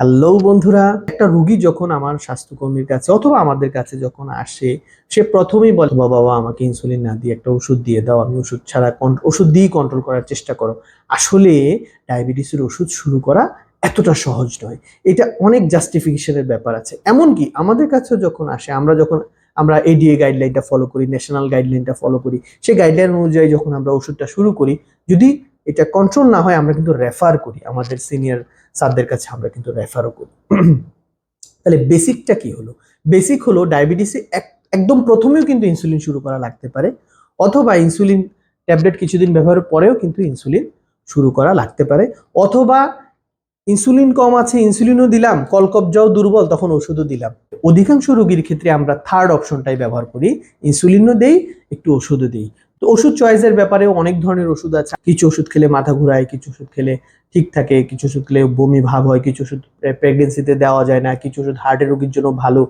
Hello বন্ধুরা। একটা রুগী যখন আমার স্বাস্থ্যকর্মীর কাছে অথবা আমাদের কাছে যখন আসে, সে প্রথমেই বলে, বাবা বাবা, আমাকে ইনসুলিন না দিয়ে একটা ওষুধ দিয়ে দাও। আমি ওষুধ ছাড়া ওষুধ দিয়েই কন্ট্রোল করার চেষ্টা করো। আসলে ডায়াবেটিসের ওষুধ শুরু করা এতটা সহজ নয়। এটা অনেক জাস্টিফিকেশনের ব্যাপার আছে। এমনকি আমাদের কাছেও যখন আসে, আমরা যখন, আমরা এডিএ গাইডলাইনটা ফলো করি ন্যাশনাল গাইডলাইনটা ফলো করি, সেই গাইডলাইন অনুযায়ী যখন আমরা ওষুধটা শুরু করি, যদি এটা কন্ট্রোল না হয় আমরা কিন্তু রেফার করি। আমাদের সিনিয়র স্যারদের কাছে আমরা কিন্তু রেফারও করি। তাহলে বেসিকটা কি হলো? বেসিক হলো ডায়াবেটিসে একদম প্রথমেও কিন্তু ইনসুলিন শুরু করা লাগতে পারে, অথবা ইনসুলিন ট্যাবলেট কিছুদিন ব্যবহারের পরেও কিন্তু ইনসুলিন শুরু করা লাগতে পারে, অথবা ইনসুলিন কম আছে ইনসুলিনও দিলাম, কলকবজাও দুর্বল, তখন ওষুধও দিলাম। অধিকাংশ রোগীর ক্ষেত্রে আমরা থার্ড অপশনটাই ব্যবহার করি ইনসুলিনও দেই, একটু ওষুধও দিই। তো ওষুধ চয়েসের ব্যাপারেও অনেক ধরনের ওষুধ আছে। কিছু ওষুধ খেলে মাথা ঘুরায়, কিছু ওষুধ খেলে ঠিক থাকে, কিছু ওষুধ খেলে বমি ভাব হয়, কিছু ওষুধ প্রেগনেন্সিতে দেওয়া যায় না, কিছু ওষুধ হার্টের রোগীর জন্য ভালো।